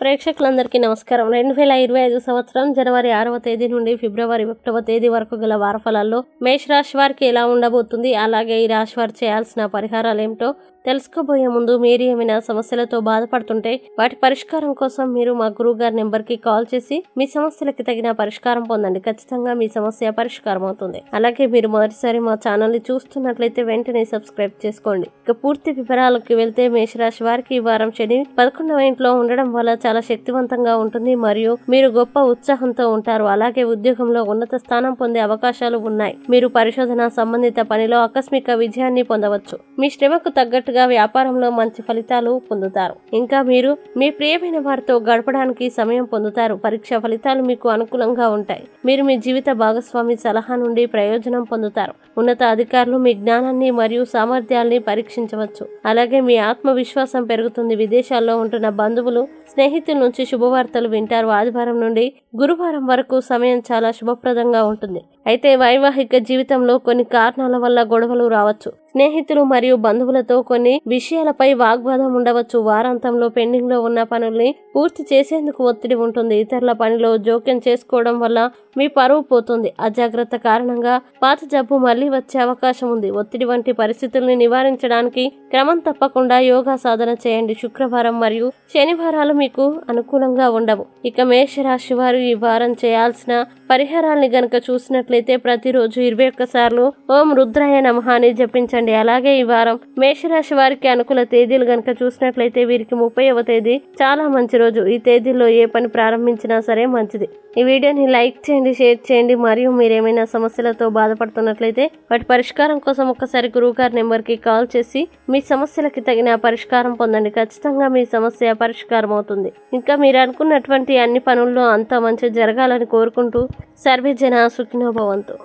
ప్రేక్షకులందరికీ నమస్కారం. రెండు వేల ఇరవై ఐదు సంవత్సరం జనవరి ఆరవ తేదీ నుండి ఫిబ్రవరి ఒకటవ తేదీ వరకు గల వారఫలాల్లో మేష రాశి వారికి ఎలా ఉండబోతుంది? అలాగే ఈ రాశి వారు చేయాల్సిన పరిహారాలు ఏమిటో తెలుసుకోబోయే ముందు మీరు ఏమైనా సమస్యలతో బాధపడుతుంటే వాటి పరిష్కారం కోసం మీరు మా గురువు గారి నెంబర్కి కాల్ చేసి మీ సమస్యలకి తగిన పరిష్కారం పొందండి. ఖచ్చితంగా మీ సమస్య పరిష్కారం అవుతుంది. అలాగే మీరు మొదటిసారి మా ఛానల్ని చూస్తున్నట్లయితే వెంటనే సబ్స్క్రైబ్ చేసుకోండి. ఇక పూర్తి వివరాలకు వెళ్తే మేషరాశి వారికి ఈ వారం శని పదకొండవ ఇంట్లో ఉండడం వల్ల చాలా శక్తివంతంగా ఉంటుంది. మరియు మీరు గొప్ప ఉత్సాహంతో ఉంటారు. అలాగే ఉద్యోగంలో ఉన్నత స్థానం పొందే అవకాశాలు ఉన్నాయి. మీరు పరిశోధన సంబంధిత పనిలో ఆకస్మిక విజయాన్ని పొందవచ్చు. మీ శ్రమకు తగ్గట్టు తగ్గట్టుగా వ్యాపారంలో మంచి ఫలితాలు పొందుతారు. ఇంకా మీరు మీ ప్రియమైన వారితో గడపడానికి సమయం పొందుతారు. పరీక్ష ఫలితాలు మీకు అనుకూలంగా ఉంటాయి. మీరు మీ జీవిత భాగస్వామి సలహా నుండి ప్రయోజనం పొందుతారు. ఉన్నత అధికారులు మీ జ్ఞానాన్ని మరియు సామర్థ్యాల్ని పరీక్షించవచ్చు. అలాగే మీ ఆత్మవిశ్వాసం పెరుగుతుంది. విదేశాల్లో ఉంటున్న బంధువులు స్నేహితుల నుంచి శుభవార్తలు వింటారు. ఆదివారం నుండి గురువారం వరకు సమయం చాలా శుభప్రదంగా ఉంటుంది. అయితే వైవాహిక జీవితంలో కొన్ని కారణాల వల్ల గొడవలు రావచ్చు. స్నేహితులు మరియు బంధువులతో కొన్ని విషయాలపై వాగ్వాదం ఉండవచ్చు. వారాంతంలో పెండింగ్లో ఉన్న పనుల్ని పూర్తి చేసేందుకు ఒత్తిడి ఉంటుంది. ఇతరుల పనిలో జోక్యం చేసుకోవడం వల్ల మీ పరువు పోతుంది. అజాగ్రత్త కారణంగా పాత జబ్బు మళ్ళీ వచ్చే అవకాశం ఉంది. ఒత్తిడి వంటి పరిస్థితుల్ని నివారించడానికి క్రమం తప్పకుండా యోగా సాధన చేయండి. శుక్రవారం మరియు శనివారాలు మీకు అనుకూలంగా ఉండవు. ఇక మేషరాశి వారు ఈ వారం చేయాల్సిన పరిహారాల్ని గనక చూసినట్లయితే ప్రతిరోజు ఇరవై ఒక్కసార్లు ఓం రుద్రాయ నమహాని జపించండి. జపించండి అలాగే ఈ వారం మేషరాశి వారికి అనుకూల తేదీలు గనక చూసినట్లయితే వీరికి ముప్పైవ తేదీ చాలా మంచి రోజు. ఈ తేదీల్లో ఏ పని ప్రారంభించినా సరే మంచిది. ఈ వీడియోని లైక్ చేయండి షేర్ చేయండి. మరియు మీరు ఏమైనా సమస్యలతో బాధపడుతున్నట్లయితే వాటి పరిష్కారం కోసం ఒక్కసారి గురువుగారి నెంబర్కి కాల్ చేసి మీ సమస్యలకి తగిన పరిష్కారం పొందండి. ఖచ్చితంగా మీ సమస్య పరిష్కారం అవుతుంది. ఇంకా మీరు అనుకున్నటువంటి అన్ని పనుల్లో అంతా మంచి జరగాలని కోరుకుంటూ సర్వే జన సుఖినోభవంతు